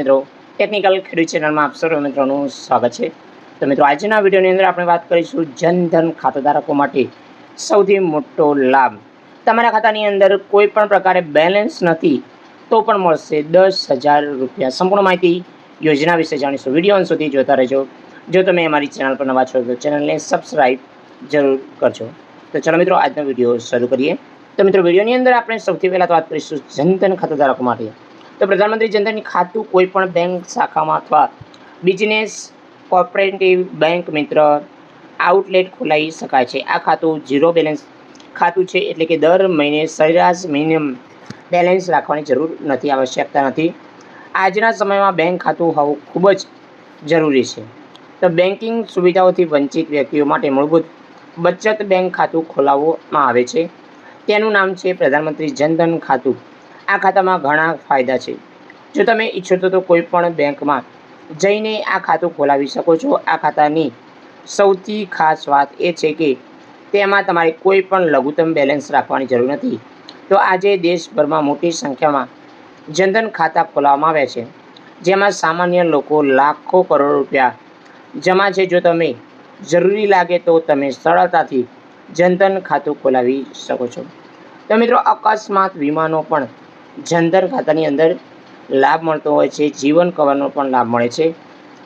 મિત્રો ટેકનિકલ ખેડૂત ચેનલમાં આપ સર્વ મિત્રોનું સ્વાગત છે. તો મિત્રો, આજના વિડીયોની અંદર આપણે વાત કરીશું જનધન ખાતાધારકો માટે સૌથી મોટો લાભ. તમારા ખાતાની અંદર કોઈ પણ પ્રકારે બેલેન્સ નથી, તો પણ મળશે દસ હજાર રૂપિયા. સંપૂર્ણ માહિતી યોજના વિશે જાણીશું. વીડિયો અંત સુધી જોતા રહેજો. જો તમે અમારી ચેનલ પર નવા છો, તો ચેનલને સબસ્ક્રાઈબ જરૂર કરજો. તો ચાલો મિત્રો, આજનો વીડિયો શરૂ કરીએ. તો મિત્રો, વિડીયોની અંદર આપણે સૌથી પહેલાં તો વાત કરીશું જનધન ખાતાધારકો માટે. તો પ્રધાનમંત્રી જનધન ખાતું કોઈ પણ બેંક શાખામાં અથવા બિઝનેસ કોઓપરેટિવ બેંક મિત્ર આઉટલેટ ખોલાવી શકાય છે. આ ખાતું ઝીરો બેલેન્સ ખાતું છે એટલે કે દર મહિને સરેરાશ મિનિમમ બેલેન્સ રાખવાની જરૂર નથી, આવશ્યકતા નથી. આજના સમયમાં બેંક ખાતું હોવું ખૂબ જ જરૂરી છે. તો બેન્કિંગ સુવિધાઓથી વંચિત વ્યક્તિઓ માટે મૂળભૂત બચત બેંક ખાતું ખોલાવવામાં આવે છે. તેનું નામ છે પ્રધાનમંત્રી જનધન ખાતું. આ ખાતામાં ઘણા ફાયદા છે. જો તમે ઈચ્છો તો કોઈ પણ બેંકમાં જઈને આ ખાતું ખોલાવી શકો છો. આ ખાતાની સૌથી ખાસ વાત એ છે કે તેમાં તમારે કોઈ પણ લઘુત્તમ બેલેન્સ રાખવાની જરૂર નથી. તો આજે દેશભરમાં મોટી સંખ્યામાં જનધન ખાતા ખોલાવવામાં આવ્યા છે. જેમાં સામાન્ય લોકો લાખો કરોડ રૂપિયા જમા છે. જો તમે જરૂરી લાગે તો તમે સરળતાથી જનધન ખાતું ખોલાવી શકો છો. તો મિત્રો, અકસ્માત વીમાનો પણ જનધન ખાતાની અંદર લાભ મળતો હોય છે, જીવન કવરનો પણ લાભ મળે છે.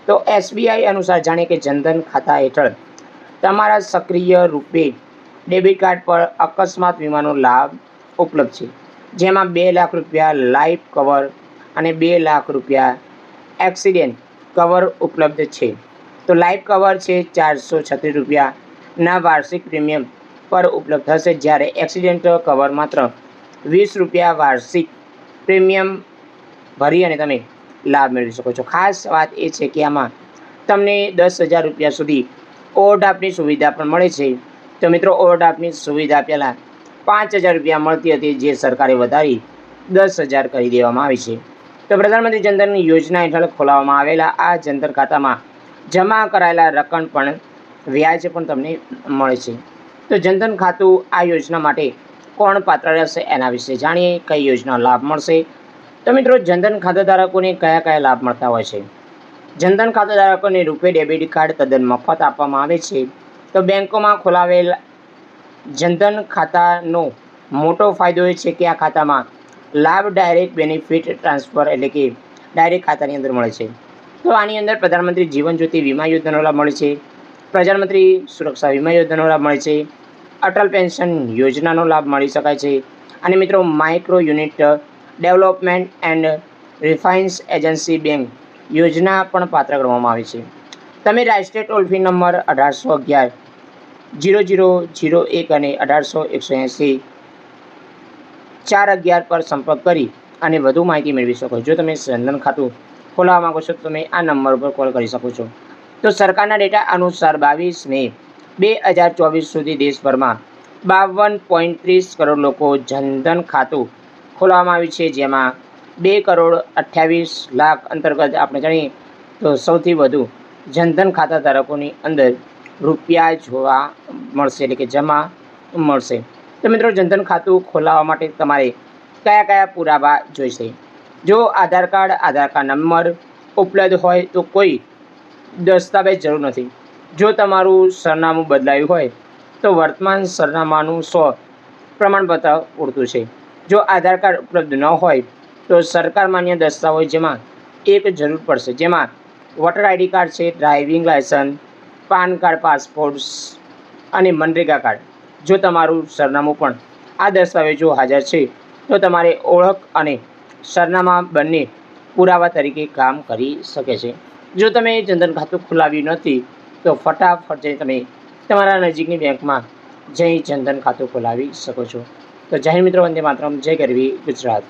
તો એસબીઆઈ અનુસાર જાણીએ કે જનધન ખાતા હેઠળ તમારા સક્રિય રૂપે ડેબિટ કાર્ડ પર અકસ્માત વીમાનો લાભ ઉપલબ્ધ છે. જેમાં બે લાખ રૂપિયા લાઈફ કવર અને બે લાખ રૂપિયા એક્સિડન્ટ કવર ઉપલબ્ધ છે. તો લાઈફ કવર છે ચારસો છત્રીસ રૂપિયાના વાર્ષિક પ્રીમિયમ પર ઉપલબ્ધ થશે જ્યારે એક્સિડન્ટ કવર માત્ર વીસ રૂપિયા વાર્ષિક પ્રીમિયમ ભરી અને તમે લાભ મેળવી શકો છો. ખાસ વાત એ છે કે આમાં તમને દસ હજાર રૂપિયા સુધી ઓવરડ્રાફ્ટની સુવિધા પણ મળે છે. તો મિત્રો, ઓવરડ્રાફ્ટની સુવિધા પહેલાં પાંચ હજાર રૂપિયા મળતી હતી, જે સરકારે વધારી દસ હજાર કરી દેવામાં આવી છે. તો પ્રધાનમંત્રી જનધન યોજના હેઠળ ખોલાવવામાં આવેલા આ જનધન ખાતામાં જમા કરાયેલા રકમ પણ વ્યાજ પણ તમને મળે છે. તો જનધન ખાતું આ યોજના માટે કોણ પાત્ર રહેશે એના વિશે જાણીએ, કઈ યોજના લાભ મળશે? તો મિત્રો, જનધન ખાતાધારકોને કયા કયા લાભ મળતા હોય છે? જનધન ખાતાધારકોને રૂપે ડેબિટ કાર્ડ તદ્દન મફત આપવામાં આવે છે. તો બેંકોમાં ખોલાવેલ જનધન ખાતાનો મોટો ફાયદો એ છે કે આ ખાતામાં લાભ ડાયરેક્ટ બેનિફિટ ટ્રાન્સફર એટલે કે ડાયરેક્ટ ખાતાની અંદર મળે છે. તો આની અંદર પ્રધાનમંત્રી જીવન જ્યોતિ વીમા યોજનાનો લાભ મળે છે. પ્રધાનમંત્રી સુરક્ષા વીમા યોજનાનો લાભ મળે છે. અટલ પેન્શન યોજનાનો લાભ મળી શકાય છે. અને મિત્રો micro unit development and refinance agency bank યોજના પણ પાત્ર કરવામાં આવે છે. તમે રાષ્ટ્રીય ટોલ ફ્રી નંબર અઢારસો અગિયાર જીરો જીરો જીરો એક અને અઢારસો એકસો એંસી ચાર અગિયાર પર સંપર્ક કરી અને વધુ માહિતી મેળવી શકો જો તમે જનધન ખાતું ખોલાવવા માગો છો, તો તમે આ નંબર પર કોલ કરી શકો છો. તો સરકારના ડેટા અનુસાર બાવીસ મે બે હજાર ચોવીસ સુધી દેશભરમાં બાવન પોઈન્ટ ત્રીસ કરોડ લોકો જનધન ખાતું ખોલાવવામાં આવ્યું છે, જેમાં બે કરોડ અઠ્યાવીસ લાખ અંતર્ગત આપણે જાણીએ તો સૌથી વધુ જનધન ખાતા ધારકોની અંદર રૂપિયા જોવા મળશે, એટલે કે જમા મળશે. તો મિત્રો, જનધન ખાતું ખોલાવવા માટે તમારે કયા કયા પુરાવા જોઈશે? જો Aadhaar card Aadhaar card number ઉપલબ્ધ હોય તો કોઈ દસ્તાવેજ જરૂર નથી. જો તમારું સરનામું બદલાયું હોય, તો વર્તમાન સરનામાનું સો પ્રમાણપત્ર પૂરતું છે. જો આધાર કાર્ડ ઉપલબ્ધ ન હોય, તો સરકાર માન્ય દસ્તાવેજ જેમાં એક જરૂર પડશે, જેમાં વોટર આઈડી કાર્ડ છે, driving licence, PAN card, passport અને મનરેગા કાર્ડ. જો તમારું સરનામું પણ આ દસ્તાવેજો હાજર છે, તો તમારે ઓળખ અને સરનામા બંને પુરાવા તરીકે કામ કરી શકે છે. જો તમે જનધન ખાતું ખોલાવ્યું નથી તો ફટાફટ જઈને તમે તમારા નજીકની બેંકમાં જઈ જનધન ખાતું ખોલાવી શકો છો. તો જય મિત્રો, વંદે માતરમ, જય ગરવી ગુજરાત.